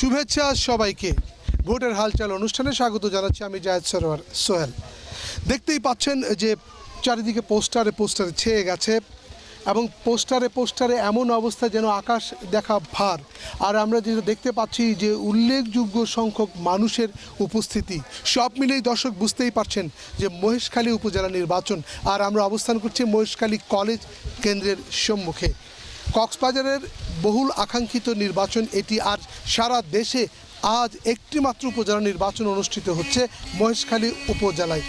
শুভেচ্ছা সবাইকে। ভোটের হালচাল অনুষ্ঠানে স্বাগত জানাচ্ছি আমি জায়দ সরোয়ার সোহেল। দেখতেই পাচ্ছেন যে চারিদিকে পোস্টারে পোস্টারে ছেয়ে গেছে এবং পোস্টারে পোস্টারে এমন অবস্থা যেন আকাশ দেখা ভার। আর আমরা যেটা দেখতে পাচ্ছি যে উল্লেখযোগ্য সংখ্যক মানুষের উপস্থিতি। সব মিলেই দর্শক বুঝতেই পারছেন যে মহেশখালী উপজেলা নির্বাচন আর আমরা অবস্থান করছি মহেশখালী কলেজ কেন্দ্রের সম্মুখে। কক্সবাজারের বহুল আকাঙ্ক্ষিত নির্বাচন এটি আর সারা দেশে আজ একটিমাত্র উপজেলা নির্বাচন অনুষ্ঠিত হচ্ছে মহেশখালী উপজেলায়।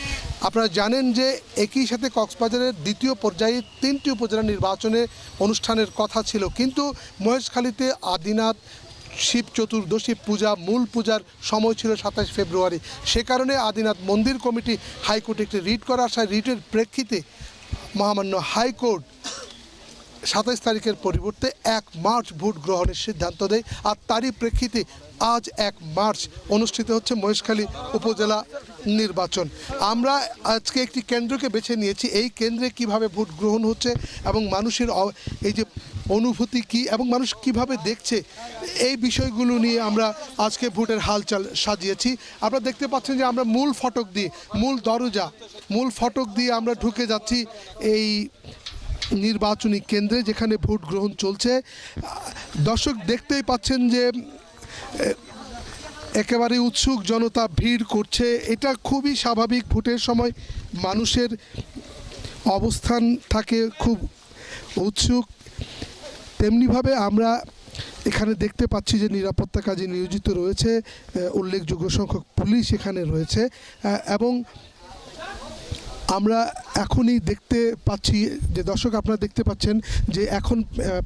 আপনারা জানেন যে একই সাথে কক্সবাজারের দ্বিতীয় পর্যায়ে তিনটি উপজেলা নির্বাচনে অনুষ্ঠানের কথা ছিল, কিন্তু মহেশখালীতে আদিনাথ, শিব চতুর্দশী পূজা, মূল পূজার সময় ছিল সাতাশ ফেব্রুয়ারি। সে কারণে আদিনাথ মন্দির কমিটি হাইকোর্টে একটি রিট করা আসায় রিটের প্রেক্ষিতে মহামান্য হাইকোর্ট সাতাইশ তারিখের পরিবর্তে এক মার্চ ভোট গ্রহণের সিদ্ধান্ত দেয়। আর তারই প্রেক্ষিতে আজ এক মার্চ অনুষ্ঠিত হচ্ছে মহেশখালী উপজেলা নির্বাচন। আমরা আজকে একটি কেন্দ্রকে বেছে নিয়েছি। এই কেন্দ্রে কীভাবে ভোট গ্রহণ হচ্ছে এবং মানুষের এই যে অনুভূতি কি এবং মানুষ কীভাবে দেখছে, এই বিষয়গুলো নিয়ে আমরা আজকে ভোটের হালচাল সাজিয়েছি। আপনারা দেখতে পাচ্ছেন যে আমরা মূল ফটক দিয়ে, মূল দরজা, মূল ফটক দিয়ে আমরা ঢুকে যাচ্ছি এই নির্বাচনী কেন্দ্রে যেখানে ভোট গ্রহণ চলছে, দর্শক দেখতেই পাচ্ছেন যে একেবারে উৎসুক জনতা ভিড় করছে। এটা খুবই স্বাভাবিক, ভোটের সময় মানুষের অবস্থান থাকে খুব উৎসুক। তেমনিভাবে আমরা এখানে দেখতে পাচ্ছি যে নিরাপত্তা কাজে নিয়োজিত রয়েছে উল্লেখযোগ্য সংখ্যক পুলিশ এখানে রয়েছে এবং আমরা এখনই দেখতে পাচ্ছি যে দর্শক আপনারা দেখতে পাচ্ছেন যে এখন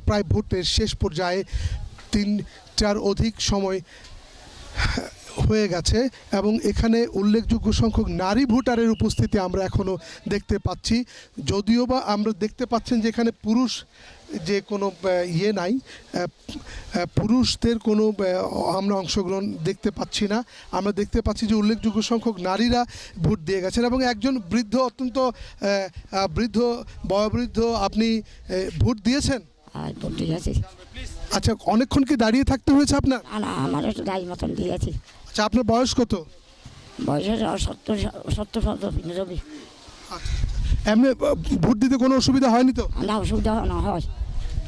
প্রায় ভোটের শেষ পর্যায়ে তিন, চার অধিক সময় হয়ে গেছে এবং এখানে উল্লেখযোগ্য সংখ্যক নারী ভোটারের উপস্থিতি আমরা এখনও দেখতে পাচ্ছি। যদিও বা আমরা দেখতে পাচ্ছেন যে এখানে পুরুষ যে কোনো ইয়ে নাই। পুরুষদের কোনো আমরা অংশগ্রহণ দেখতে পাচ্ছি না। আমরা দেখতে পাচ্ছি যে উল্লেখযোগ্য সংখ্যক নারীরা ভোট দিয়ে গেছেন এবং একজন বৃদ্ধ অত্যন্ত বৃদ্ধ বয়োবৃদ্ধ আপনি ভোট দিয়েছেন? আর ভোট দিয়েছি আচ্ছা অনেকক্ষণ কি দাঁড়িয়ে থাকতে হয়েছে আপনার? না মতন দিয়েছি আচ্ছা আপনার বয়স কত? সত্তর সত্তর সত্তর এমনি ভোট দিতে কোনো অসুবিধা হয়নি তো? না অসুবিধা না হয়।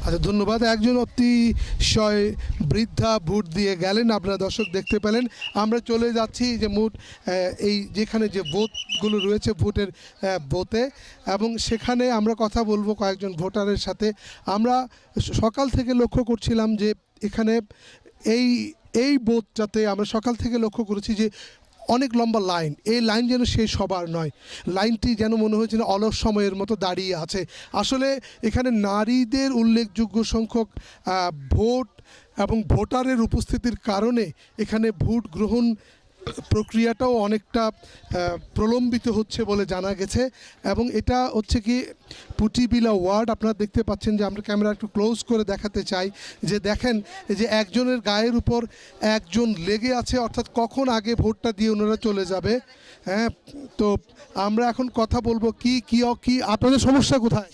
আচ্ছা ধন্যবাদ। একজন অতিশয় বৃদ্ধা ভোট দিয়ে গেলেন। আপনারা দর্শক দেখতে পেলেন। আমরা চলে যাচ্ছি যে মোট এই যেখানে যে বোথগুলো রয়েছে ভোটের বোতে এবং সেখানে আমরা কথা বলব কয়েকজন ভোটারের সাথে। আমরা সকাল থেকে লক্ষ্য করছিলাম যে এখানে এই এই বোধ যাতে আমরা সকাল থেকে লক্ষ্য করেছি যে অনেক লম্বা লাইন। এই লাইন যেন সেই সবার নয়। লাইনটি যেন মনে হয়েছে অলস সময়ের মতো দাঁড়িয়ে আছে। আসলে এখানে নারীদের উল্লেখযোগ্য সংখ্যক ভোট এবং ভোটারের উপস্থিতির কারণে এখানে ভোট গ্রহণ প্রক্রিয়াটাও অনেকটা প্রলম্বিত হচ্ছে বলে জানা গেছে। এবং এটা হচ্ছে কি পুটিবিলা ওয়ার্ড, আপনারা দেখতে পাচ্ছেন যে আমরা ক্যামেরা একটু ক্লোজ করে দেখাতে চাই। যে দেখেন যে একজনের গায়ের উপর একজন লেগে আছে, অর্থাৎ কখন আগে ভোটটা দিয়ে ওনারা চলে যাবে। হ্যাঁ তো আমরা এখন কথা বলব কি কি কি, আপনাদের সমস্যা কোথায়?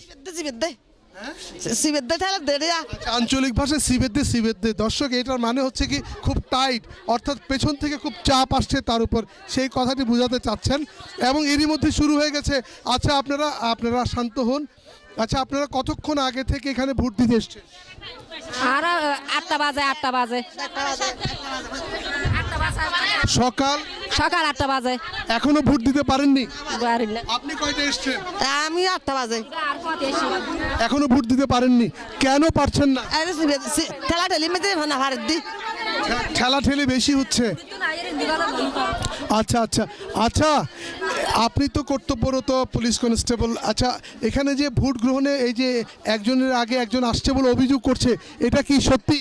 সিবেদ্দে সিবেদ্দে ঠেলা দেড়ে আচ্ছা, আঞ্চলিক ভাষায় সিবেদ্দে সিবেদ্দে দর্শক এটার মানে হচ্ছে কি খুব টাইট অর্থাৎ পেছন থেকে খুব চাপ আসছে তার উপর। সেই কথাটি বোঝাতে চাচ্ছেন। এবং এরই মধ্যে শুরু হয়ে গেছে। আচ্ছা আপনারা আপনারা শান্ত হন। আচ্ছা আপনারা কতক্ষণ আগে থেকে এখানে ভোট দিতে এসছেন? আর আটটা বাজে আটটা বাজে। সকাল? সকাল আটটা বাজে। এখনও ভোট দিতে পারেননি? আপনি কয়টা এসছেন? আমি আটটা বাজে। এখনও ভোট দিতে পারেননি? কেন পারছেন না? ঠেলা ঠেলি মেতে না ভারত দি। ঠেলা ঠেলি বেশি হচ্ছে। আচ্ছা আচ্ছা। আচ্ছা আপনি তো কর্তব্যরত পুলিশ কনস্টেবল। আচ্ছা এখানে যে ভোট গ্রহণে এই যে একজনের আগে একজন আসছে বলে অভিযোগ করছে এটা কি সত্যি?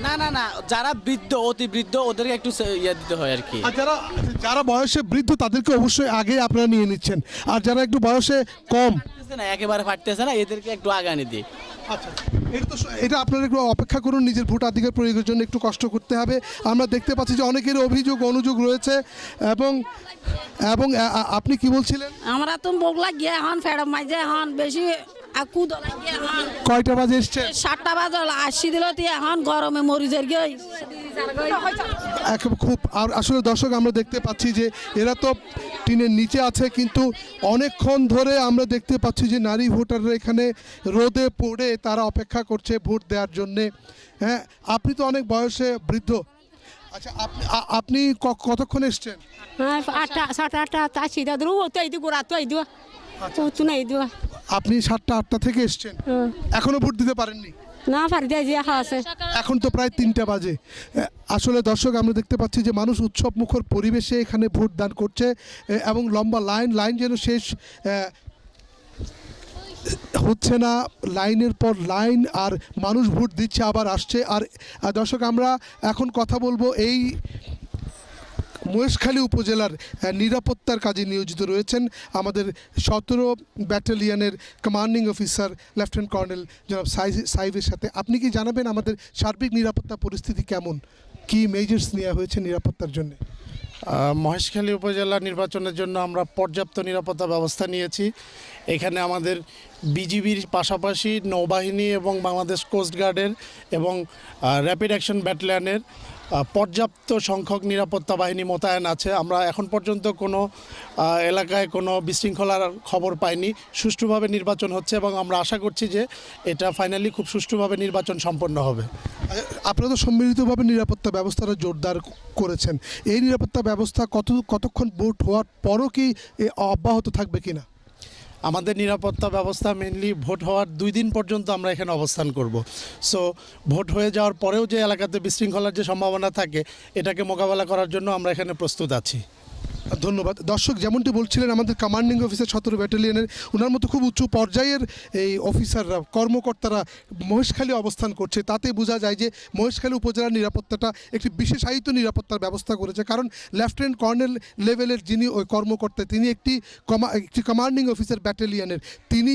না না না যারা বৃদ্ধ অতি বৃদ্ধ ওদেরকে একটু ইয়ে দিতে হয় আর কি। আর যারা যারা বয়সে বৃদ্ধ তাদেরকে অবশ্যই আগে আপনারা নিয়ে নিচ্ছেন। আর যারা একটু বয়সে কম ফাটতেছে না একেবারে ফাটতেছে না এদেরকে একটু আগানি দিই। আচ্ছা এটা তো এটা আপনারা একটু অপেক্ষা করুন নিজের ভোটাধিকার প্রয়োগের জন্য একটু কষ্ট করতে হবে। আমরা দেখতে পাচ্ছি যে অনেকের অভিযোগ অনুযোগ রয়েছে এবং এবং আ- আ- আপনি কি বলছিলেন? আমরা তো বগলা গিয়ে হন ফেড় মাঝে হন বেশি কয়টা বাজে এসছেন সাতটা বাজে আসি দিল এখন গরমে মরি যার গই এক খুব আর আসলে দর্শক আমরা দেখতে পাচ্ছি যে এরা তো টিনের নিচে আছে কিন্তু অনেকক্ষণ ধরে আমরা দেখতে পাচ্ছি যে নারী ভোটাররা এখানে রোদে পড়ে তারা অপেক্ষা করছে ভোট দেওয়ার জন্যে। হ্যাঁ আপনি তো অনেক বয়সে বৃদ্ধ। আচ্ছা আপনি আপনি কতক্ষণ এসছেন? আটটা সাতটা আটটা আসি দাদু তো এই দিও গোড়া তো এই দিও তো না এই দিও আপনি সাতটা আটটা থেকে এসছেন। এখনও ভোট দিতে পারেননি? না পারি আছে। এখন তো প্রায় তিনটা বাজে। আসলে দর্শক আমরা দেখতে পাচ্ছি যে মানুষ উৎসব মুখর পরিবেশে এখানে ভোট দান করছে এবং লম্বা লাইন লাইন যেন শেষ হচ্ছে না লাইনের পর লাইন আর মানুষ ভোট দিচ্ছে আবার আসছে। আর দর্শক আমরা এখন কথা বলব এই মহেশখালী উপজেলার নিরাপত্তার কাজে নিয়োজিত রয়েছেন আমাদের সতেরো ব্যাটালিয়নের কমান্ডিং অফিসার লেফটেন্যান্ট কর্নেল জনাব সাইফের সাথে। আপনি কি জানাবেন আমাদের সার্বিক নিরাপত্তা পরিস্থিতি কেমন? কি মেজার্স নেওয়া হয়েছে নিরাপত্তার জন্য? মহেশখালী উপজেলা নির্বাচনের জন্য আমরা পর্যাপ্ত নিরাপত্তা ব্যবস্থা নিয়েছি। এখানে আমাদের বিজিবির পাশাপাশি নৌবাহিনী এবং বাংলাদেশ কোস্টগার্ডের এবং র্যাপিড অ্যাকশন ব্যাটালিয়নের পর্যাপ্ত সংখ্যক নিরাপত্তা বাহিনী মোতায়েন আছে। আমরা এখন পর্যন্ত কোনো এলাকায় কোনো বিশৃঙ্খলার খবর পাইনি। সুষ্ঠুভাবে নির্বাচন হচ্ছে এবং আমরা আশা করছি যে এটা ফাইনালি খুব সুষ্ঠুভাবে নির্বাচন সম্পন্ন হবে। আপনারা তো সম্মিলিতভাবে নিরাপত্তা ব্যবস্থাটা জোরদার করেছেন। এই নিরাপত্তা ব্যবস্থা কত, কতক্ষণ ভোট হওয়ার পরও কি অব্যাহত থাকবে কিনা? আমাদের নিরাপত্তা ব্যবস্থা মেনলি ভোট হওয়ার দুই দিন পর্যন্ত আমরা এখানে অবস্থান করব। সো ভোট হয়ে যাওয়ার পরেও যে এলাকাতে বিশৃঙ্খলার যে সম্ভাবনা থাকে, এটাকে মোকাবেলা করার জন্য আমরা এখানে প্রস্তুত আছি। ধন্যবাদ। দর্শক, যেমনটি বলছিলেন, আমাদের কমান্ডিং অফিসার সতেরো ব্যাটালিয়নের ওনার মতো খুব উচ্চ পর্যায়ের এই অফিসাররা কর্মকর্তারা মহেশখালী অবস্থান করছে। তাতে বোঝা যায় যে মহেশখালী উপজেলার নিরাপত্তাটা একটি বিশেষায়িত নিরাপত্তার ব্যবস্থা করেছে। কারণ লেফটেন্যান্ট কর্নেল লেভেলের যিনি ওই কর্মকর্তা, তিনি একটি কমা একটি কমান্ডিং অফিসার ব্যাটালিয়নের তিনি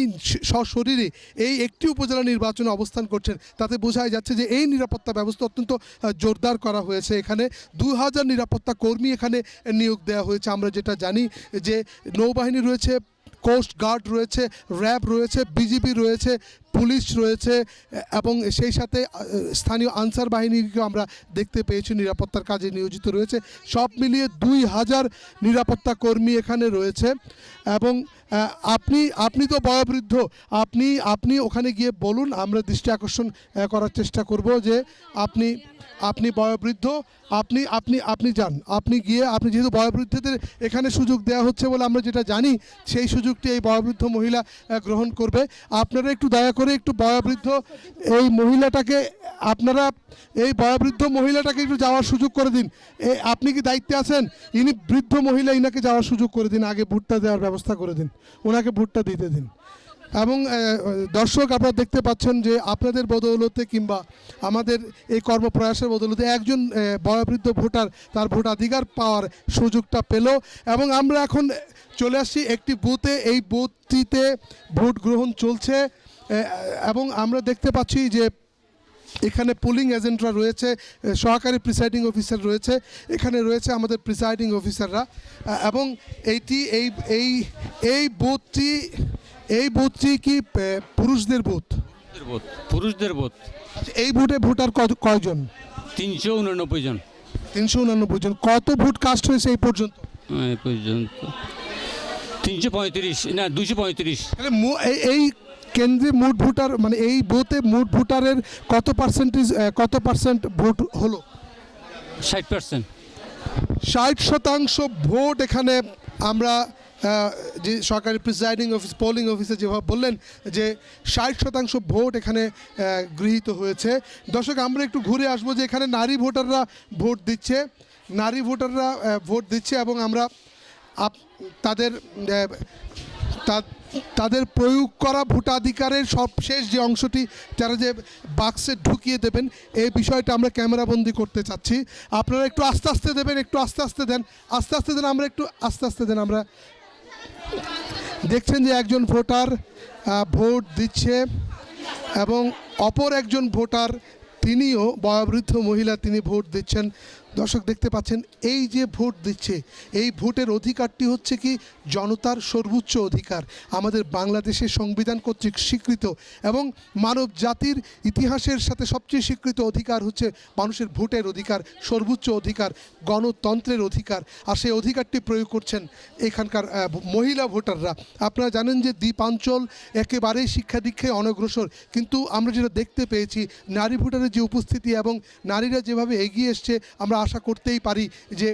সশরীরে এই একটি উপজেলা নির্বাচনে অবস্থান করছেন। তাতে বোঝাই যাচ্ছে যে এই নিরাপত্তা ব্যবস্থা অত্যন্ত জোরদার করা হয়েছে। এখানে দু হাজার নিরাপত্তা কর্মী এখানে নিয়োগ দেওয়া হয়েছে। আমরা যেটা জানি যে নৌবাহিনী রয়েছে কোস্ট গার্ড রয়েছে র্যাব রয়েছে বিজিবি রয়েছে পুলিশ রয়েছে, এবং সেই সাথে স্থানীয় আনসার বাহিনীকেও আমরা দেখতে পেয়েছি, নিরাপত্তার কাজে নিয়োজিত রয়েছে। সব মিলিয়ে দুই হাজার নিরাপত্তা কর্মী এখানে রয়েছে, এবং আপনি আপনি তো বয়োবৃদ্ধ। আপনি আপনি ওখানে গিয়ে বলুন, আমরা দৃষ্টি আকর্ষণ করার চেষ্টা করব যে আপনি আপনি বয়োবৃদ্ধ, আপনি আপনি আপনি যান। আপনি গিয়ে, আপনি যেহেতু বয়োবৃদ্ধদের এখানে সুযোগ দেওয়া হচ্ছে বলে আমরা যেটা জানি, সেই সুযোগটি এই বয়োবৃদ্ধ মহিলা গ্রহণ করবে। আপনারা একটু দয়া করে একটু বয়োবৃদ্ধ এই মহিলাটাকে, আপনারা এই বয়োবৃদ্ধ মহিলাটাকে একটু যাওয়ার সুযোগ করে দিন। আপনি কি দায়িত্বে আছেন? ইনি বৃদ্ধ মহিলা, ইনাকে যাওয়ার সুযোগ করে দিন, আগে ভুট্টা দেওয়ার ব্যবস্থা করে দিন। ওনাকে ভোটটা দিতে দিন। এবং দর্শক আপনারা দেখতে পাচ্ছেন যে আপনাদের বদৌলতে কিংবা আমাদের এই কর্মপ্রয়াসের বদৌলতে একজন বয়োবৃদ্ধ ভোটার তার ভোটাধিকার পাওয়ার সুযোগটা পেল। এবং আমরা এখন চলে আসছি একটি বুথে। এই বুথটিতে ভোট গ্রহণ চলছে। এবং আমরা দেখতে পাচ্ছি যে এখানে পুলিং এজেন্টরা রয়েছে সহকারী প্রিসাইডিং অফিসার রয়েছে এখানে রয়েছে আমাদের প্রিসাইডিং অফিসাররা এবং এইটি এই এই এই বুথটি এই বুথটি কি পুরুষদের বুথ পুরুষদের ভোট পুরুষদের ভোট আচ্ছা, এই ভোটে ভোটার কত- কয়জন? তিনশো উননব্বই জন। তিনশো উনানব্বই জন। কত ভোট কাস্ট হয়েছে এই পর্যন্ত? এই পর্যন্ত তিনশো পঁয়ত্রিশ না দুশো পঁয়ত্রিশ। তাহলে মো- এই- এই কেন্দ্রে মোট ভোটার মানে এই বুথে মোট ভোটারের কত পার্সেন্টেজ কত পার্সেন্ট ভোট হলো? ষাট পার্সেন্ট ষাট শতাংশ ভোট এখানে আমরা যে সরকারি প্রিসাইডিং অফিস পোলিং অফিসে যেভাবে বললেন যে ষাট শতাংশ ভোট এখানে গৃহীত হয়েছে। দর্শক আমরা একটু ঘুরে আসব যে এখানে নারী ভোটাররা ভোট দিচ্ছে। নারী ভোটাররা ভোট দিচ্ছে এবং আমরা তাদের তাদের প্রয়োগ করা ভোটাধিকারের সবশেষ যে অংশটি, যারা যে বাক্সে ঢুকিয়ে দেবেন, এই বিষয়টা আমরা ক্যামেরাবন্দি করতে চাচ্ছি। আপনারা একটু আস্তে আস্তে দেবেন, একটু আস্তে আস্তে দেন। আস্তে আস্তে দেন, আমরা একটু আস্তে আস্তে দেন, আমরা দেখছেন যে একজন ভোটার ভোট দিচ্ছে এবং অপর একজন ভোটার, তিনিও বয়োবৃদ্ধ মহিলা, তিনি ভোট দিচ্ছেন। দর্শক দেখতে পাচ্ছেন, এই যে ভোট দিচ্ছে, এই ভোটের অধিকারটি হচ্ছে কি জনতার সর্বোচ্চ অধিকার। আমাদের বাংলাদেশের সংবিধান কর্তৃক স্বীকৃত এবং মানব জাতির ইতিহাসের সাথে সবচেয়ে স্বীকৃত অধিকার হচ্ছে মানুষের ভোটের অধিকার, সর্বোচ্চ অধিকার, গণতন্ত্রের অধিকার। আর সেই অধিকারটি প্রয়োগ করছেন এখানকার মহিলা ভোটাররা। আপনারা জানেন যে দ্বীপাঞ্চল একেবারেই শিক্ষা দীক্ষায় অনগ্রসর, কিন্তু আমরা যেটা দেখতে পেয়েছি, নারী ভোটারের যে উপস্থিতি এবং নারীরা যেভাবে এগিয়ে এসছে, আমরা আশা করতেই পারি যে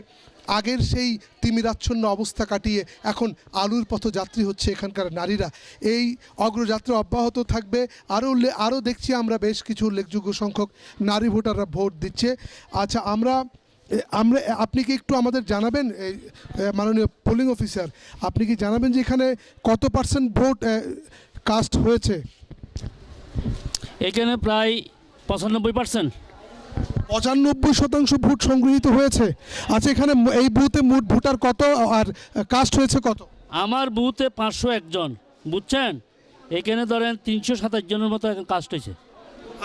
আগের সেই তিমিরাচ্ছন্ন অবস্থা কাটিয়ে এখন আলুর পথযাত্রী হচ্ছে এখানকার নারীরা। এই অগ্রযাত্রা অব্যাহত থাকবে। আরও আরও দেখছি আমরা বেশ কিছু উল্লেখযোগ্য সংখ্যক নারী ভোটাররা ভোট দিচ্ছে। আচ্ছা আমরা আমরা আপনি কি একটু আমাদের জানাবেন? মাননীয় পোলিং অফিসার আপনি কি জানাবেন যে এখানে কত পার্সেন্ট ভোট কাস্ট হয়েছে? এখানে প্রায় পঁচানব্বই পার্সেন্ট পঁচানব্বই শতাংশ ভোট সংগৃহীত হয়েছে। আচ্ছা এখানে এই বুথে মোট ভোটার কত আর কাস্ট হয়েছে কত? আমার বুথে পাঁচশো একজন বুঝছেন? এখানে ধরেন তিনশো সাতাশ জনের মতো এখন কাস্ট হয়েছে।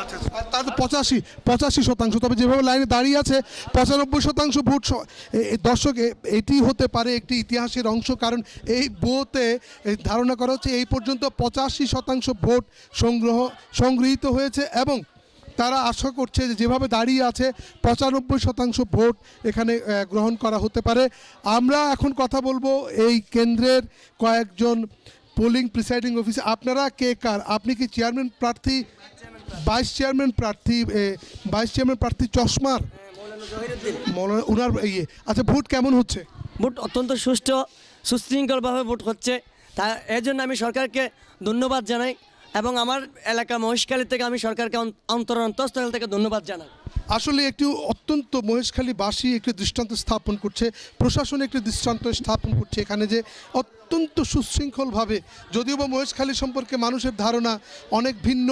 আচ্ছা তাহলে পঁচাশি পঁচাশি শতাংশ। তবে যেভাবে লাইনে দাঁড়িয়ে আছে পঁচানব্বই শতাংশ ভোট দর্শক এটি হতে পারে একটি ইতিহাসের অংশ কারণ এই বোতে ধারণা করা হচ্ছে এই পর্যন্ত পঁচাশি শতাংশ ভোট সংগ্রহ সংগৃহীত হয়েছে এবং তারা আশা করছে যে যেভাবে দাঁড়িয়ে আছে, পঁচানব্বই শতাংশ ভোট এখানে গ্রহণ করা হতে পারে। আমরা এখন কথা বলব এই কেন্দ্রের কয়েকজন পোলিং প্রিসাইডিং অফিসার আপনারা কে কার? আপনি কি চেয়ারম্যান প্রার্থী? ভাইস চেয়ারম্যান প্রার্থী ভাইস চেয়ারম্যান প্রার্থী চশমার? উনার ইয়ে আচ্ছা ভোট কেমন হচ্ছে? ভোট অত্যন্ত সুষ্ঠু, সুশৃঙ্খলভাবে ভোট হচ্ছে। তা, এর জন্য আমি সরকারকে ধন্যবাদ জানাই। এবং আমার এলাকা মহেশখালী থেকে আমি সরকারকে অন্তর অন্তঃস্থল থেকে ধন্যবাদ জানাই। আসলে একটি অত্যন্ত মহেশখালীবাসী একটি দৃষ্টান্ত স্থাপন করছে, প্রশাসন একটি দৃষ্টান্ত স্থাপন করছে এখানে যে অত্যন্ত সুশৃঙ্খলভাবে, যদিও বা মহেশখালী সম্পর্কে মানুষের ধারণা অনেক ভিন্ন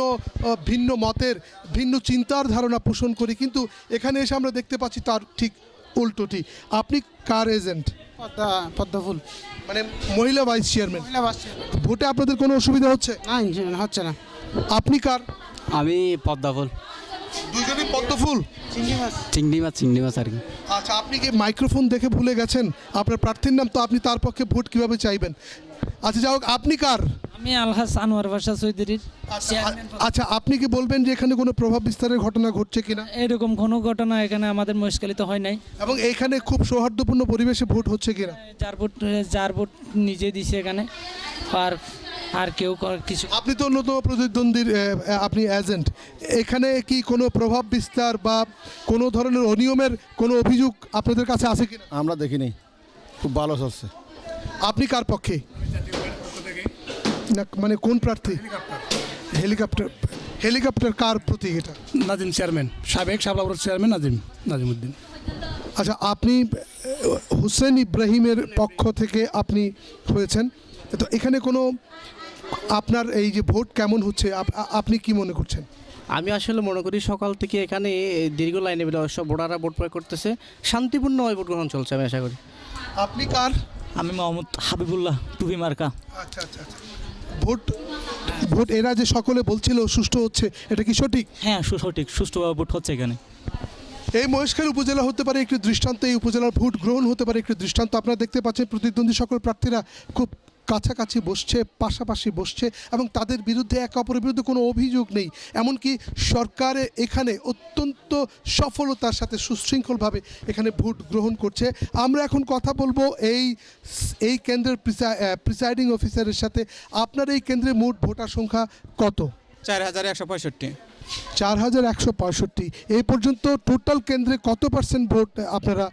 ভিন্ন মতের, ভিন্ন চিন্তার ধারণা পোষণ করি, কিন্তু এখানে এসে আমরা দেখতে পাচ্ছি তার ঠিক উল্টোটি। আপনি কার এজেন্ট? পদ্মা পদ্মা ফুল। মানে মহিলা ভাইস চেয়ারম্যান ভোটে আপনাদের কোনো অসুবিধা হচ্ছে? না হচ্ছে না। আপনি কার? আমি পদ্মা ফুল। দুজনই পদ্মফুল চিংড়ি মাছ। চিংড়ি মাছ আর কি। আচ্ছা আপনি কি মাইক্রোফোন দেখে ভুলে গেছেন? আপনার প্রার্থীর নাম তো আপনি তার পক্ষে ভোট কীভাবে চাইবেন? আচ্ছা যাই হোক আপনি কার? আমি আলহাস আনোয়ার বাসা চৌধুরীর আচ্ছা, আচ্ছা আপনি কি বলবেন যে এখানে কোনো প্রভাব বিস্তারের ঘটনা ঘটছে কিনা? এরকম কোনো ঘটনা এখানে আমাদের মহেশখালীতে হয় নাই। এবং এখানে খুব সৌহার্দ্যপূর্ণ পরিবেশে ভোট হচ্ছে কিনা? যার ভোট যার ভোট নিজে দিছে এখানে। আর আর কেউ কিছু আপনি তো অন্যতম প্রতিদ্বন্দ্বীর আপনি এজেন্ট এখানে কি কোনো প্রভাব বিস্তার বা কোনো ধরনের অনিয়মের কোনো অভিযোগ আপনাদের কাছে আছে কিনা? আমরা দেখিনি। খুব ভালো চলছে। আপনি কার পক্ষে? না মানে কোন প্রার্থী? হেলিকপ্টার। হেলিকপ্টার কার প্রতীক এটা? নাজিম চেয়ারম্যান সাবেক সাবলাপুর চেয়ারম্যান নাজিম নাজিমুদ্দিন। আচ্ছা আপনি হুসেন ইব্রাহিমের পক্ষ থেকে আপনি হয়েছেন। তো এখানে কোনো আপনার এই যে ভোট কেমন হচ্ছে? আপ- আপনি কি মনে করছেন? আমি আসলে মনে করি সকাল থেকে এখানে দীর্ঘ লাইনে সব ভোটাররা ভোট প্রয়োগ করতেছে। শান্তিপূর্ণভাবে ভোট গ্রহণ চলছে আমি আশা করি। আপনি কার? আমি মোহাম্মদ হাবিবুল্লাহ টুপি মার্কা। আচ্ছা আচ্ছা আচ্ছা। ভোট ভোট এরা যে সকলে বলছিল সুষ্ঠু হচ্ছে এটা কি সঠিক? হ্যাঁ সঠিক সুষ্ঠুভাবে ভোট হচ্ছে এখানে। এই মহেশখালী উপজেলা হতে পারে একটি দৃষ্টান্ত এই উপজেলার ভোট গ্রহণ হতে পারে একটি দৃষ্টান্ত। আপনারা দেখতে পাচ্ছেন প্রতিদ্বন্দ্বী সকল প্রার্থীরা খুব কাছাকাছি বসছে পাশাপাশি বসছে এবং তাদের বিরুদ্ধে একে অপরের বিরুদ্ধে কোনো অভিযোগ নেই। এমনকি সরকারে এখানে অত্যন্ত সফলতার সাথে সুশৃঙ্খলভাবে এখানে ভোট গ্রহণ করছে। আমরা এখন কথা বলব এই এই কেন্দ্রের প্রিসাইডিং অফিসারের সাথে। আপনার এই কেন্দ্রে মোট ভোটার সংখ্যা কত? চার হাজার একশো পঁয়ষট্টি। চার হাজার একশো পঁয়ষট্টি। এই পর্যন্ত টোটাল কেন্দ্রে কত পার্সেন্ট ভোট আপনারা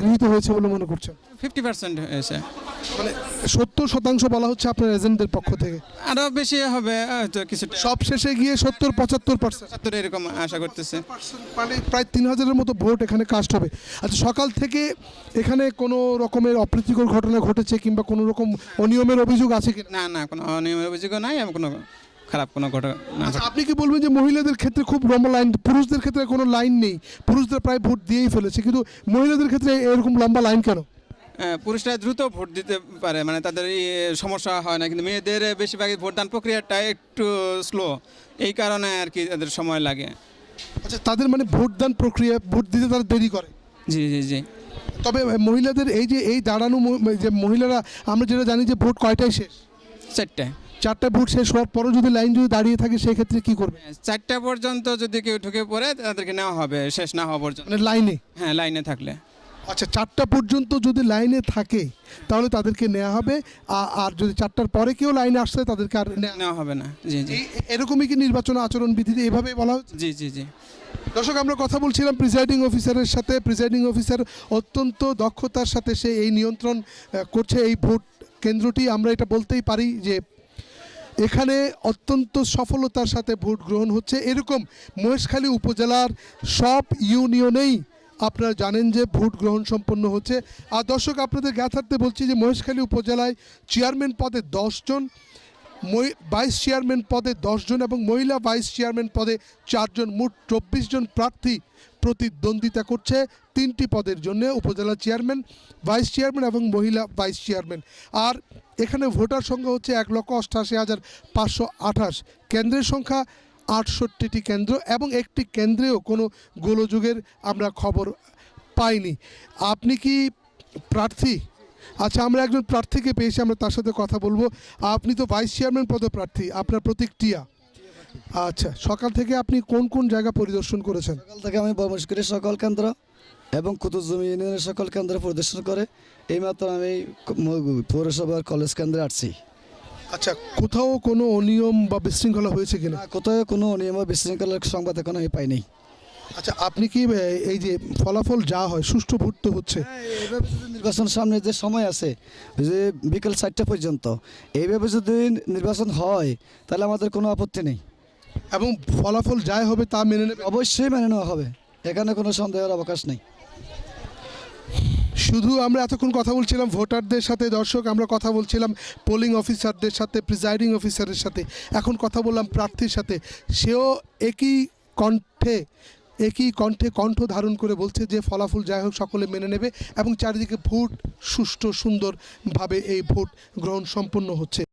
গৃহীত হয়েছে বলে মনে করছেন? ফিফটি পার্সেন্ট হয়েছে। মানে সত্তর শতাংশ বলা হচ্ছে আপনার এজেন্টদের পক্ষ থেকে। আরও বেশি হবে হয়তো কিছুটা। সব শেষে গিয়ে সত্তর পঁচাত্তর পার্সেন্ট এরকম আশা করতেছে। মানে প্রায় তিন হাজারের মতো ভোট এখানে কাস্ট হবে। আচ্ছা সকাল থেকে এখানে কোনো রকমের অপ্রীতিকর ঘটনা ঘটেছে কিংবা কোনো রকম অনিয়মের অভিযোগ আছে কিনা? না না কোনো অনিয়মের অভিযোগও নাই কোনো খারাপ কোনো ঘটনা আচ্ছা আপনি কি বলবেন যে মহিলাদের ক্ষেত্রে খুব লম্বা লাইন পুরুষদের ক্ষেত্রে কোনো লাইন নেই। পুরুষদের প্রায় ভোট দিয়েই ফেলেছে কিন্তু মহিলাদের ক্ষেত্রে এরকম লম্বা লাইন কেন? পুরুষরা দ্রুত ভোট দিতে পারে মানে তাদের এই সমস্যা হয় না কিন্তু মেয়েদের বেশিরভাগই ভোটদান প্রক্রিয়াটা একটু স্লো এই কারণে আর কি তাদের সময় লাগে। আচ্ছা তাদের মানে ভোটদান প্রক্রিয়া ভোট দিতে তারা দেরি করে? জি জি জি। তবে মহিলাদের এই যে এই দাঁড়ানো যে মহিলারা আমরা যেটা জানি যে ভোট কয়টায় শেষ? চারটায় চারটা ভোট শেষ হওয়ার পরও যদি লাইন যদি দাঁড়িয়ে থাকে সেক্ষেত্রে কি করবে? চারটা পর্যন্ত যদি কেউ ঢুকে পড়ে তাদেরকে নেওয়া হবে শেষ না হওয়া পর্যন্ত। মানে লাইনে? হ্যাঁ লাইনে থাকলে। আচ্ছা চারটা পর্যন্ত যদি লাইনে থাকে তাহলে তাদেরকে নেওয়া হবে। আর যদি চারটার পরে কেউ লাইনে আসছে তাদেরকে আর নেওয়া নেওয়া হবে না। জি জি। এরকমই কি নির্বাচন আচরণ বিধিতে এভাবে বলা হচ্ছে? জি জি জি। দর্শক আমরা কথা বলছিলাম প্রিসাইডিং অফিসারের সাথে। প্রিসাইডিং অফিসার অত্যন্ত দক্ষতার সাথে সে এই নিয়ন্ত্রণ করছে এই ভোট কেন্দ্রটি। আমরা এটা বলতেই পারি যে এখানে অত্যন্ত সফলতার সাথে ভোট গ্রহণ হচ্ছে। এরকম মহেশখালী উপজেলার সব ইউনিয়নেই আপনারা জানেন যে ভোট গ্রহণ সম্পন্ন হচ্ছে। আর দর্শক, আপনাদের জ্ঞাতার্থে বলছি যে মহেশখালী উপজেলায় চেয়ারম্যান পদে দশজন ভাইস চেয়ারম্যান পদে দশজন এবং মহিলা ভাইস চেয়ারম্যান পদে চারজন মোট চব্বিশ জন প্রার্থী প্রতিদ্বন্দ্বিতা করছে তিনটি পদের জন্য উপজেলা চেয়ারম্যান, ভাইস চেয়ারম্যান এবং মহিলা ভাইস চেয়ারম্যান। আর এখানে ভোটার সংখ্যা হচ্ছে এক লক্ষ অষ্টাশি হাজার পাঁচশো আঠাশ। কেন্দ্রের সংখ্যা আটষট্টিটি কেন্দ্র এবং একটি কেন্দ্রেও কোনো গোলযোগের আমরা খবর পাইনি। আপনি কি প্রার্থী? আচ্ছা আমরা একজন প্রার্থীকে পেয়েছি, আমরা তার সাথে কথা বলব। আপনি তো ভাইস চেয়ারম্যান পদপ্রার্থী আপনার প্রতীক টিয়া। আচ্ছা সকাল থেকে আপনি কোন কোন জায়গা পরিদর্শন করেছেন? সকাল থেকে আমি বর্মস্করের সকল কেন্দ্র এবং কুতুবজমি ইউনিয়নের সকল কেন্দ্র পরিদর্শন করে। এইমাত্র আমি পৌরসভার কলেজ কেন্দ্রে আসছি। আচ্ছা কোথাও কোনো অনিয়ম বা বিশৃঙ্খলা হয়েছে কিনা? না, কোথাও কোনো অনিয়ম বা বিশৃঙ্খলার সংবাদ এখন আমি পাইনি। আচ্ছা আপনি কি এই যে ফলাফল যা হয় সুষ্ঠু ভোট তো হচ্ছে যদি নির্বাচন সামনে যে সময় আছে যে বিকেল চারটা পর্যন্ত এইভাবে যদি নির্বাচন হয় তাহলে আমাদের কোনো আপত্তি নেই। এবং ফলাফল যাই হবে তা মেনে নেবে? অবশ্যই মেনে নেওয়া হবে। এখানে কোনো সন্দেহের অবকাশ নেই। শুধু আমরা এতক্ষণ কথা বলছিলাম ভোটারদের সাথে, দর্শক, আমরা কথা বলছিলাম পোলিং অফিসারদের সাথে প্রিজাইডিং অফিসারের সাথে। এখন কথা বললাম প্রার্থীর সাথে। সেও একই কণ্ঠে একই কণ্ঠে কণ্ঠ ধারণ করে বলছে যে ফলাফল যাই হোক সকলে মেনে নেবে এবং চারিদিকে ভোট সুষ্ঠু সুন্দরভাবে এই ভোট গ্রহণ সম্পন্ন হচ্ছে।